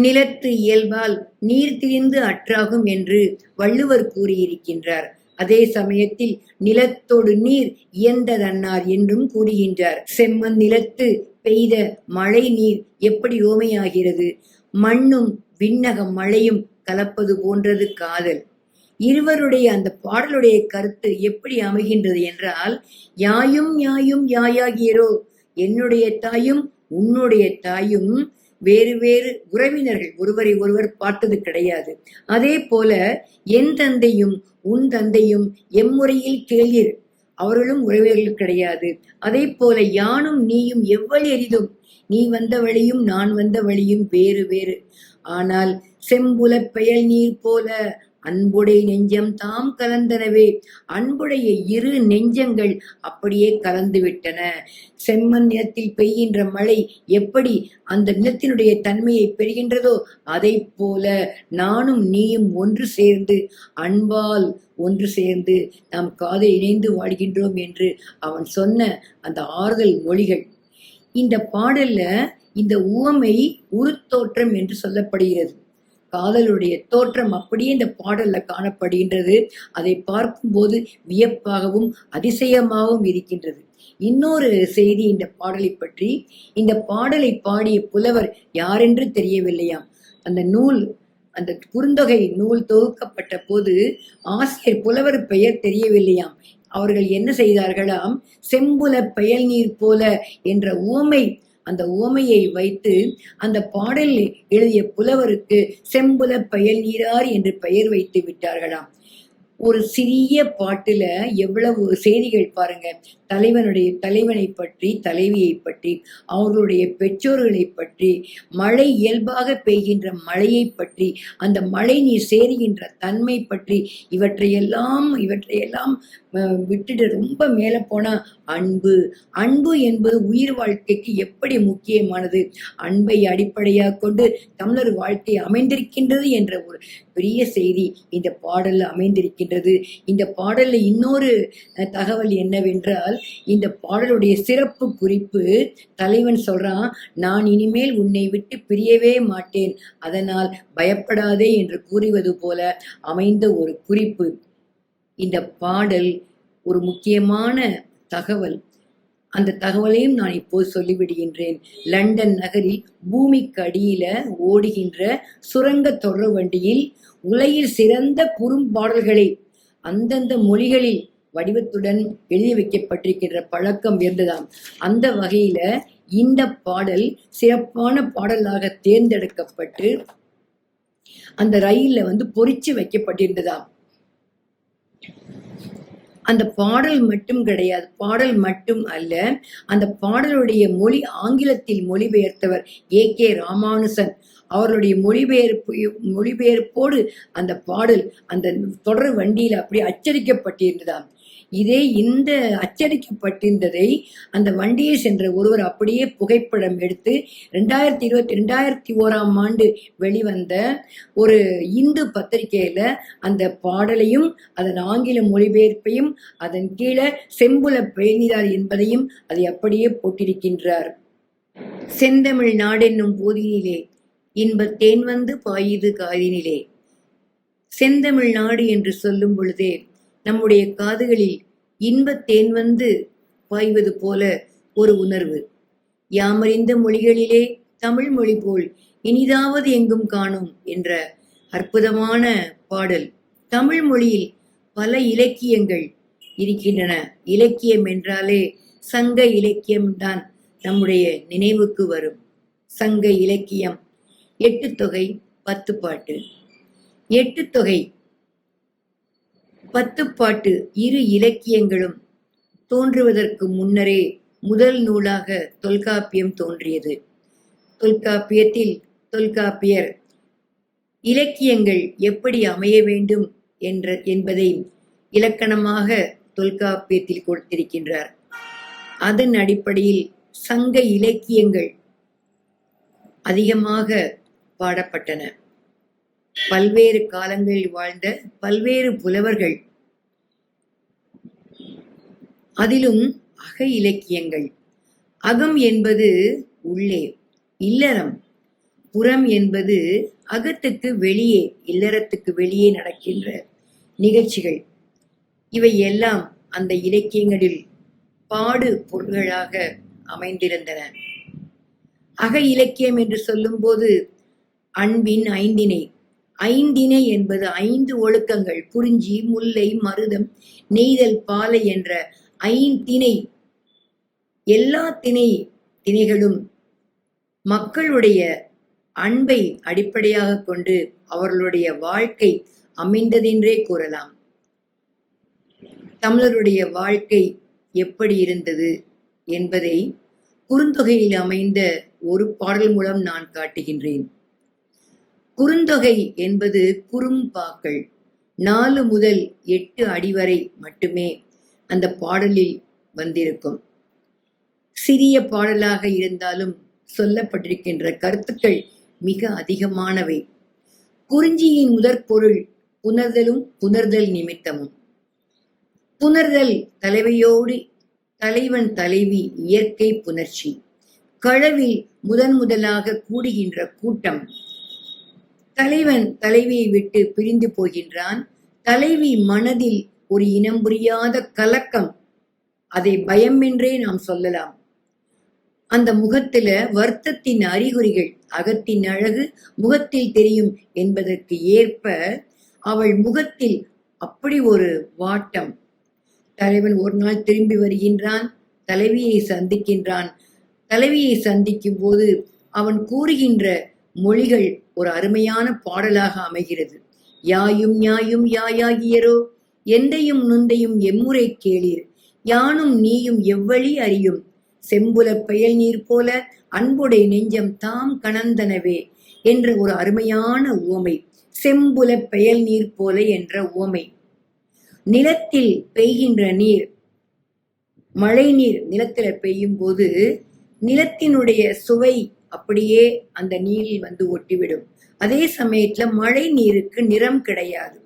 நிலத்து இயல்பால் நீர் திரிந்து அற்றாகும் என்று வள்ளுவர் கூறியிருக்கின்றார். அதே சமயத்தில் நிலத்தோடு நீர் இயந்ததன்னார் என்றும் கூறுகின்றார். செம்மண் நிலத்து பெய்த மழை நீர் எப்படி ஓமையாகிறது? மண்ணும் விண்ணக மழையும் கலப்பது போன்றது காதல். இருவருடைய அந்த பாடலுடைய கருத்து எப்படி அமைகின்றது என்றால் யாயும் யாயும் யாயாகியரோ என்னுடைய தாயும் உன்னுடைய தாயும் வேறு வேறு உறவினர்கள் ஒருவரை ஒருவர் பார்த்தது கிடையாது. அதே போல என் தந்தையும் உன் தந்தையும் எம்முறையில் கேளீர் அவர்களும் உறவினர்கள் கிடையாது. அதே போல யானும் நீயும் எவ்வளவு எரிதும்? நீ வந்த வழியும் நான் வந்த வழியும் வேறு வேறு. ஆனால் செம்புல பெயல் நீர் போல அன்புடை நெஞ்சம் தாம் கலந்தனவே. அன்புடைய இரு நெஞ்சங்கள் அப்படியே கலந்துவிட்டன. செம்மண் நிலத்தில் பெய்கின்ற மழை எப்படி அந்த நிலத்தினுடைய தன்மையை பெறுகின்றதோ அதை போல நானும் நீயும் ஒன்று சேர்ந்து அன்பால் ஒன்று சேர்ந்து நாம் காதை இணைந்து வாழ்கின்றோம் என்று அவன் சொன்ன அந்த ஆறுதல் மொழிகள். இந்த பாடல்ல இந்த உவமை உருத்தோற்றம் என்று சொல்லப்படுகிறது. காதலுடைய தோற்றம் அப்படியே இந்த பாடல்ல காணப்படுகின்றது. அதை பார்க்கும்போது வியப்பாகவும் அதிசயமாகவும் இருக்கின்றது. இன்னொரு செய்தி இந்த பாடலை பற்றி. இந்த பாடலை பாடிய புலவர் யாரென்று தெரியவில்லையாம். அந்த நூல் அந்த குறுந்தொகை நூல் தொகுக்கப்பட்ட போது ஆசிரியர் புலவர் பெயர் தெரியவில்லையாம். அவர்கள் என்ன செய்தார்களாம்? செம்புல பெயல் நீர் போல என்ற உவமை அந்த உவமையை வைத்து அந்த பாடலில் எழுதிய புலவருக்கு செம்புல பயல் நீரார் என்று பெயர் வைத்து விட்டார்களாம். ஒரு சிறிய பாட்டுல எவ்வளவு செய்திகள் பாருங்க. தலைவனுடைய தலைவனை பற்றி தலைவியை பற்றி அவர்களுடைய பெற்றோர்களை பற்றி மழை இயல்பாக பெய்கின்ற மழையை பற்றி அந்த மழை நீர் சேருகின்ற தன்மை பற்றி இவற்றையெல்லாம் இவற்றையெல்லாம் விட்டுட்டு ரொம்ப மேலே போனால் அன்பு. அன்பு என்பது உயிர் வாழ்க்கைக்கு எப்படி முக்கியமானது? அன்பை அடிப்படையாக கொண்டு தமிழர் வாழ்க்கை அமைந்திருக்கின்றது என்ற ஒரு பெரிய செய்தி இந்த பாடலில் அமைந்திருக்கின்றது. இந்த பாடலில் இன்னொரு தகவல் என்னவென்றால் இந்த பாடலுடைய சிறப்பு குறிப்பு தலைவன் சொல்கிறான் நான் இனிமேல் உன்னை விட்டு பிரியவே மாட்டேன். அதனால் பயப்படாதே என்று கூறுவது போல அமைந்த ஒரு குறிப்பு. இந்த பாடல் ஒரு முக்கியமான தகவல். அந்த தகவலையும் நான் இப்போது சொல்லிவிடுகின்றேன். லண்டன் நகரில் பூமிக்கு அடியில ஓடுகின்ற சுரங்க தொடர் வண்டியில் உலகில் சிறந்த குறும்பாடல்களை அந்தந்த மொழிகளில் வடிவத்துடன் எழுதி வைக்கப்பட்டிருக்கின்ற பழக்கம் இருந்ததாம். அந்த வகையில இந்த பாடல் சிறப்பான பாடலாக தேர்ந்தெடுக்கப்பட்டு அந்த ரயிலில் வந்து பொறிச்சு வைக்கப்பட்டிருந்ததாம். அந்த பாடல் மட்டும் கிடையாது பாடல் மட்டும் அல்ல அந்த பாடலுடைய மொழி ஆங்கிலத்தில் மொழிபெயர்த்தவர் ஏ கே ராமானுசன். அவருடைய மொழிபெயர்ப்பு மொழிபெயர்ப்போடு அந்த பாடல் அந்த தொடர் வண்டியில் அப்படியே அச்சடிக்கப்பட்டிருந்ததாம். இதே இந்த அச்சடிக்கப்பட்டிருந்ததை அந்த வண்டியை சென்ற ஒருவர் அப்படியே புகைப்படம் எடுத்து ரெண்டாயிரத்தி இருபத்தி ரெண்டாயிரத்தி ஓராம் ஆண்டு வெளிவந்த ஒரு இந்து பத்திரிகையில அந்த பாடலையும் அதன் ஆங்கில மொழிபெயர்ப்பையும் அதன் கீழே செம்புல பெயர்ந்தார் என்பதையும் அதை அப்படியே போட்டிருக்கின்றார். செந்தமிழ் நாடென்னும் போதினிலே இன்பத் தேன் வந்து பாயுது காதினிலே. செந்தமிழ் நாடு என்று சொல்லும் பொழுதே நம்முடைய காதுகளில் இன்பத் தேன் வந்து பாய்வது போல ஒரு உணர்வு. யாமறிந்த மொழிகளிலே தமிழ் மொழி போல் இனிதாவது எங்கும் காணும் என்ற அற்புதமான பாடல். தமிழ் மொழியில் பல இலக்கியங்கள் இருக்கின்றன. இலக்கியம் என்றாலே சங்க இலக்கியம்தான் நம்முடைய நினைவுக்கு வரும். சங்க இலக்கியம். எட்டு தொகை பத்து பாட்டு. எட்டு தொகை பத்துப்பாட்டு இரு இலக்கியங்களும் தோன்றுவதற்கு முன்னரே முதல் நூலாக தொல்காப்பியம் தோன்றியது. தொல்காப்பியத்தில் தொல்காப்பியர் இலக்கியங்கள் எப்படி அமைய வேண்டும் என்ற என்பதை இலக்கணமாக தொல்காப்பியத்தில் கொடுத்திருக்கின்றார். அதன் அடிப்படையில் சங்க இலக்கியங்கள் அதிகமாக பாடப்பட்டன. பல்வேறு காலங்களில் வாழ்ந்த பல்வேறு புலவர்கள். அதிலும் அக இலக்கியங்கள். அகம் என்பது உள்ளே இல்லறம். புறம் என்பது அகத்துக்கு வெளியே இல்லறத்துக்கு வெளியே நடக்கின்ற நிகழ்ச்சிகள். இவை எல்லாம் அந்த இலக்கியங்களில் பாடு பொருள்களாக அமைந்திருந்தன. அக இலக்கியம் என்று சொல்லும்போது அன்பின் ஐந்தினை ஐந்தினை என்பது ஐந்து ஒழுக்கங்கள் குறிஞ்சி முல்லை மருதம் நெய்தல் பாலை என்ற ஐந்திணை எல்லா திணை திணைகளும் மக்களுடைய அன்பை அடிப்படையாக கொண்டு அவர்களுடைய வாழ்க்கை அமைந்ததென்றே கூறலாம். தமிழருடைய வாழ்க்கை எப்படி இருந்தது என்பதை குறுந்தொகையில் அமைந்த ஒரு பாடல் மூலம் நான் காட்டுகின்றேன். குறுந்தொகை என்பது குறும்பாக்கள் நாலு முதல் எட்டு அடி வரை மட்டுமே அந்த பாடலில் வந்திருக்கும். சிறிய பாடலாக இருந்தாலும் சொல்லப்பட்டிருக்கின்ற கருத்துக்கள் மிக அதிகமானவை. குறிஞ்சியின் முதற் பொருள் புணர்தலும் புணர்தல் நிமித்தமும். புணர்தல் தலைவையோடு தலைவன் தலைவி இயற்கை புணர்ச்சி. களவில் முதன் முதலாக கூடுகின்ற கூட்டம் தலைவன் தலைவியை விட்டு பிரிந்து போகின்றான். தலைவி மனதில் ஒரு இனம் புரியாத கலக்கம். அதை பயம் என்றே நாம் சொல்லலாம். அந்த முகத்துல வருத்தத்தின் அறிகுறிகள் அகத்தின் அழகு முகத்தில் தெரியும் என்பதற்கு ஏற்ப அவள் முகத்தில் அப்படி ஒரு வாட்டம். தலைவன் ஒரு நாள் திரும்பி வருகின்றான். தலைவியை சந்திக்கின்றான். தலைவியை சந்திக்கும் போது அவன் கூறுகின்ற மொழிகள் ஒரு அருமையான பாடலாக அமைகிறது. யாயும் யாயும் யாயாகியரோ எந்தையும் நுந்தையும் எம்முறை கேளீர். யானும் நீயும் எவ்வழி அறியும். செம்புல பெயல் நீர் போல அன்புடை நெஞ்சம் தாம் கணந்தனவே என்ற ஒரு அருமையான உவமை. செம்புல பெயல் நீர் போல என்ற உவமை. நிலத்தில் பெய்கின்ற நீர். மழை நீர் நிலத்துல பெய்யும் போது நிலத்தினுடைய சுவை அப்படியே அந்த நீரில் வந்து ஒட்டிவிடும். அதே சமயத்துல மழை நீருக்கு நிறம் கிடையாது.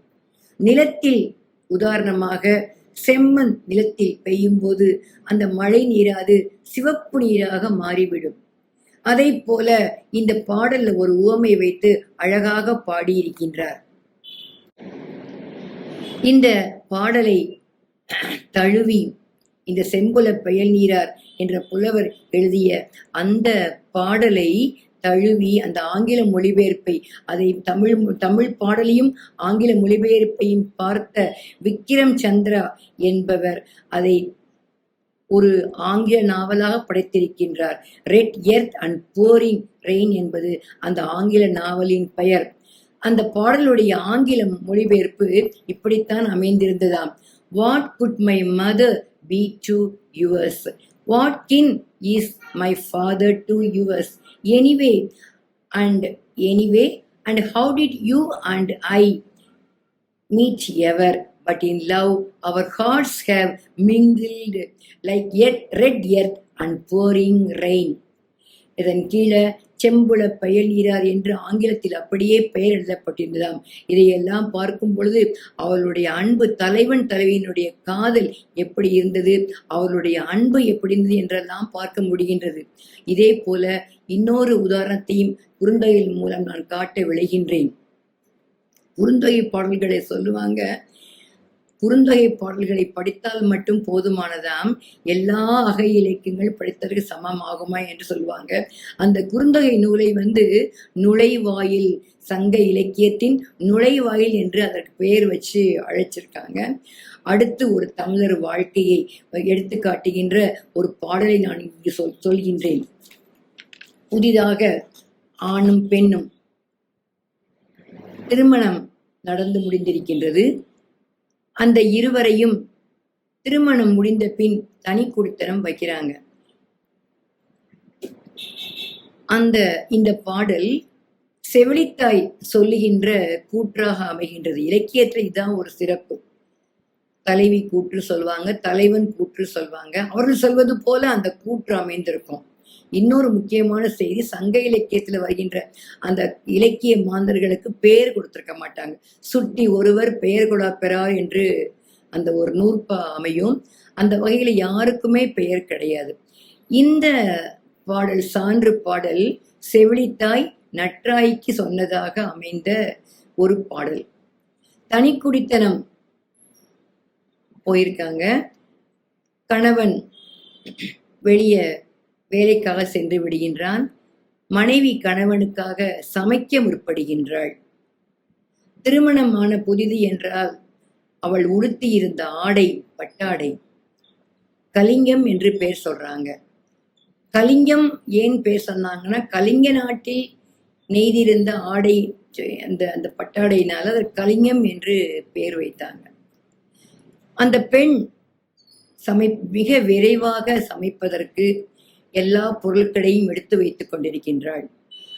நிலத்தில் உதாரணமாக செம்மண் நிலத்தில் பெய்யும் போது அந்த மழை நீராது சிவப்பு நீராக மாறிவிடும். அதை போல இந்த பாடல்ல ஒரு உவமை வைத்து அழகாக பாடியிருக்கின்றார். இந்த பாடலை தழுவி இந்த செம்புல பெயல் நீரார் என்ற புலவர் எழுதிய அந்த பாடலை தழுவி அந்த ஆங்கில மொழிபெயர்ப்பை அதை தமிழ் தமிழ் பாடலையும் ஆங்கில மொழிபெயர்ப்பையும் பார்த்த விக்ரம் சந்திரா என்பவர் அதை ஒரு ஆங்கில நாவலாக படைத்திருக்கின்றார். Red earth and pouring rain என்பது அந்த ஆங்கில நாவலின் பெயர். அந்த பாடலுடைய ஆங்கில மொழிபெயர்ப்பு இப்படித்தான் அமைந்திருந்ததாம். What could my mother be to yours What kin is my father to yours anyway? And anyway, and how did you and I meet ever? But in love, our hearts have mingled like yet red earth and pouring rain. இதன் கீழே செம்புல பயலீரார் என்று ஆங்கிலத்தில் அப்படியே பெயர் எழுதப்பட்டிருந்ததாம். இதையெல்லாம் பார்க்கும் பொழுது அவளுடைய அன்பு தலைவன் தலைவியினுடைய காதல் எப்படி இருந்தது அவளுடைய அன்பு எப்படி இருந்தது என்றெல்லாம் பார்க்க முடிகின்றது. இதே போல இன்னொரு உதாரணத்தையும் குறுந்தொகையின் மூலம் நான் காட்ட விளைகின்றேன் குறுந்தொகை பாடல்களை சொல்லுவாங்க குறுந்தொகை பாடல்களை படித்தால் மட்டும் போதுமானதாம். எல்லா அகை இலக்கியங்கள் படித்ததற்கு சமமாகுமா என்று சொல்லுவாங்க. அந்த குறுந்தொகை நூலை வந்து நுழைவாயில் சங்க இலக்கியத்தின் நுழைவாயில் என்று அதற்கு பெயர் வச்சு அழைச்சிருக்காங்க. அடுத்து ஒரு தமிழர் வாழ்க்கையை எடுத்து காட்டுகின்ற ஒரு பாடலை நான் இங்கு சொல் சொல்கின்றேன். புதிதாக ஆணும் பெண்ணும் திருமணம் நடந்து முடிந்திருக்கின்றது. அந்த இருவரையும் திருமணம் முடிந்த பின் தனி குடித்தனம் வைக்கிறாங்க. அந்த இந்த பாடல் செவிலித்தாய் சொல்லுகின்ற கூற்றாக அமைகின்றது. இலக்கியத்தில் இதுதான் ஒரு சிறப்பு. தலைவி கூற்று சொல்வாங்க தலைவன் கூற்று சொல்வாங்க. அவர்கள் சொல்வது போல அந்த கூற்று அமைந்திருக்கும். இன்னொரு முக்கியமான செய்தி சங்க இலக்கியத்துல வருகின்ற அந்த இலக்கிய மாந்தர்களுக்கு பெயர் கொடுத்துருக்க மாட்டாங்க. சுட்டி ஒருவர் பெயர் கொடா பெறார் என்று அந்த ஒரு நூற்பா அமையும். அந்த வகையில யாருக்குமே பெயர் கிடையாது. இந்த பாடல் சான்று பாடல் செவிலித்தாய் நற்றாய்க்கு சொன்னதாக அமைந்த ஒரு பாடல். தனி குடித்தனம் போயிருக்காங்க. கணவன் வெளியே வேலைக்காக சென்று விடுகின்றான். மனைவி கணவனுக்காக சமைக்க முற்படுகின்றாள். திருமணமான புதிது என்றால் அவள் உடுத்தி இருந்த ஆடை பட்டாடை. கலிங்கம் என்று பேர் சொல்றாங்க. கலிங்கம் ஏன் பேர் சொன்னாங்கன்னா கலிங்க நாட்டில் நெய்திருந்த ஆடை அந்த அந்த பட்டாடையினால் அது கலிங்கம் என்று பெயர் வைத்தாங்க. அந்த பெண் சமை மிக விரைவாக சமைப்பதற்கு எல்லா பொருட்களையும் எடுத்து வைத்துக் கொண்டிருக்கின்றாள்.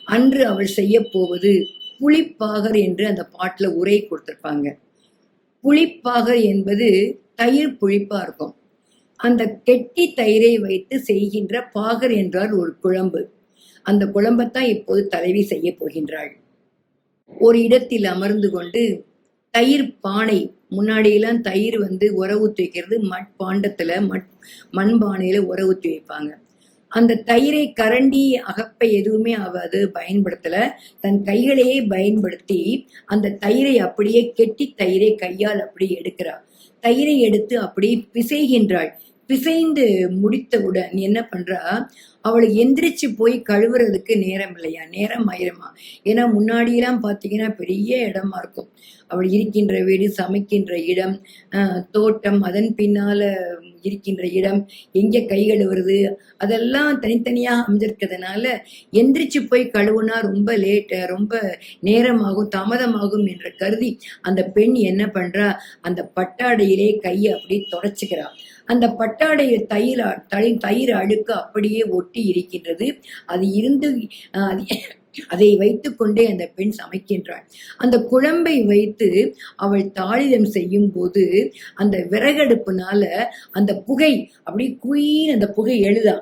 அன்று அவள் செய்ய போவது புளிப்பாகர் என்று அந்த பாட்டில் உரை கொடுத்துருப்பாங்க. புளிப்பாகர் என்பது தயிர் புளிப்பா இருக்கும். அந்த கெட்டி தயிரை வைத்து செய்கின்ற பாகர் என்றால் ஒரு குழம்பு. அந்த குழம்பைத்தான் இப்போது தலைவி செய்ய போகின்றாள். ஒரு இடத்தில் அமர்ந்து கொண்டு தயிர் பானை முன்னாடியெல்லாம் தயிர் வந்து உர ஊற்றி வைக்கிறது மண் பாண்டத்துல மட் மண்பானையில உர ஊற்றி வைப்பாங்க. அந்த தயிரை கரண்டி அகப்பை எதுவுமே அவ அது பயன்படுத்தல. தன் கைகளையே பயன்படுத்தி அந்த தயிரை அப்படியே கெட்டி தயிரை கையால் அப்படியே எடுக்கிறாள். தயிரை எடுத்து அப்படியே பிசைகின்றாள். பிசைந்து முடித்தவுடன் என்ன பண்றா? அவளை எந்திரிச்சு போய் கழுவுறதுக்கு நேரம் இல்லையா? நேரம் ஆயிருமா? ஏன்னா முன்னாடியெல்லாம் பார்த்தீங்கன்னா பெரிய இடமா இருக்கும். அவள் இருக்கின்ற வீடு சமைக்கின்ற இடம் தோட்டம் அதன் பின்னால இருக்கின்ற இடம் எங்க கை கழுவுறது அதெல்லாம் தனித்தனியா அமைஞ்சிருக்கிறதுனால எந்திரிச்சு போய் கழுவுனா ரொம்ப லேட்டு ரொம்ப நேரமாகும் தாமதமாகும் என்று கருதி அந்த பெண் என்ன பண்றா? அந்த பட்டாடையிலே கையை அப்படி தொடச்சுக்கிறா. அந்த பட்டாடைய தயிர் தயிர் அழுக்கு அப்படியே ஒட்டி இருக்கின்றது. அது இருந்து அதை வைத்துக்கொண்டே அந்த பெண் சமைக்கின்றாள். அந்த குழம்பை வைத்து அவள் தாளிதம் செய்யும் போது அந்த விறகடுப்புனால அந்த புகை அப்படி குயின் அந்த புகை எழுதா.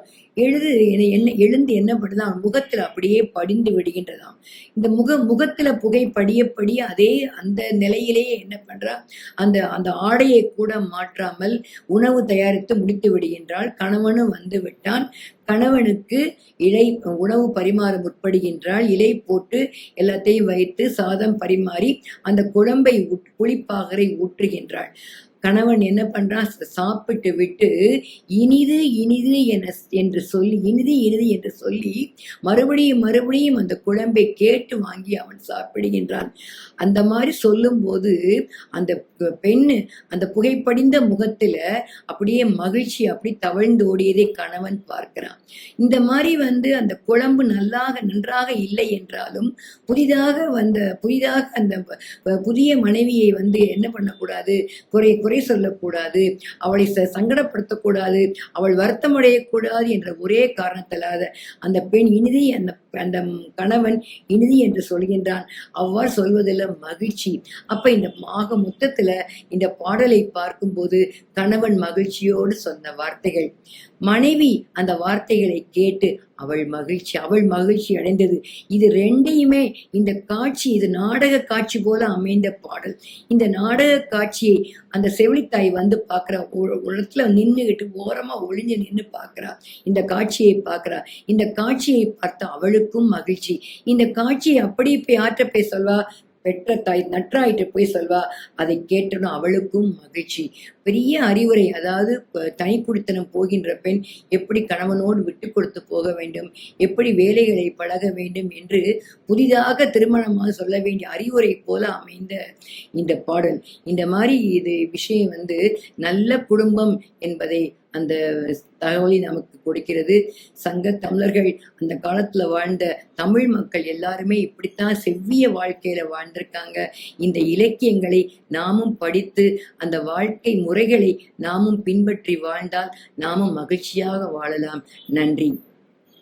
எழுது என்ன எழுந்து என்ன பண்ணுதான் முகத்துல அப்படியே படிந்து விடுகின்றதாம். இந்த முக முகத்துல புகை படிய படிய அதே அந்த நிலையிலேயே என்ன பண்றா? அந்த அந்த ஆடையை கூட மாற்றாமல் உணவு தயாரித்து முடித்து விடுகின்றாள். கணவனும் வந்து விட்டான். கணவனுக்கு இலை உணவு பரிமாற முற்படுகின்றாள். இலை போட்டு எல்லாத்தையும் வைத்து சாதம் பரிமாறி அந்த குழம்பை புளிப்பாகரை ஊற்றுகின்றாள். கணவன் என்ன பண்றான் சாப்பிட்டு விட்டு இனிது இனிது என என்று சொல்லி இனிது இனிது என்று சொல்லி மறுபடியும் மறுபடியும் அந்த குழம்பை கேட்டு வாங்கி அவன் சாப்பிடுகின்றான். அந்த மாதிரி சொல்லும் போது அந்த பெண் அந்த புகைப்படிந்த முகத்துல அப்படியே மகிழ்ச்சி அப்படி தவழ்ந்து ஓடியதை கணவன் பார்க்கிறான். இந்த மாதிரி வந்து அந்த குழம்பு நல்லாக நன்றாக இல்லை என்றாலும் புதிதாக வந்த புதிதாக அந்த புதிய மனைவியை வந்து என்ன பண்ணக்கூடாது? குறை குறை சொல்லக்கூடாது அவளை சங்கடப்படுத்தக்கூடாது அவள் வருத்தம் அடையக்கூடாது என்ற ஒரே காரணத்திலாத அந்த பெண் இனிதி அந்த அந்த கணவன் இனிதி என்று சொல்கின்றான். அவ்வாறு சொல்வதில் மகிழ்ச்சி. அப்ப இந்த மாக மொத்தத்துல இந்த பாடலை பார்க்கும்போது கணவன் மகிழ்ச்சியோடு சொன்ன வார்த்தைகள். மனைவி அந்த வார்த்தைகளை கேட்டு அவள் மகிழ்ச்சி அவள் மகிழ்ச்சி அடைந்தது. இது ரெண்டையுமே இந்த காட்சி இது நாடக காட்சி போல அமைந்த பாடல். இந்த நாடக காட்சியை அந்த செவிலித்தாய் வந்து பார்க்குறா. ஒரு இடத்துல நின்றுகிட்டு ஓரமா ஒளிஞ்சு நின்று பார்க்குறா. இந்த காட்சியை பார்க்குறா. இந்த காட்சியை பார்த்து அவளுக்கும் மகிழ்ச்சி. இந்த காட்சியை அப்படி போய் ஆற்ற போய் சொல்வா? பெற்ற தாய் நற்றாயிட்டு போய் சொல்வா அதை கேட்டனும் அவளுக்கும் மகிழ்ச்சி. பெரிய அறிவுரை அதாவது தனி குடித்தனம் போகின்ற பெண் எப்படி கணவனோடு விட்டு கொடுத்து போக வேண்டும் எப்படி வேலைகளை பழக வேண்டும் என்று புதிதாக திருமணமாக சொல்ல வேண்டிய அறிவுரை போல அமைந்த இந்த பாடல். இந்த மாதிரி இது விஷயம் வந்து நல்ல குடும்பம் என்பதை அந்த தகவலை நமக்கு கொடுக்கிறது. சங்க தமிழர்கள் அந்த காலத்துல வாழ்ந்த தமிழ் மக்கள் எல்லாருமே இப்படித்தான் செவ்விய வாழ்க்கையில வாழ்ந்திருக்காங்க. இந்த இலக்கியங்களை நாமும் படித்து அந்த வாழ்க்கை முறைகளை நாமும் பின்பற்றி வாழ்ந்தால் நாமும் மகிழ்ச்சியாக வாழலாம். நன்றி.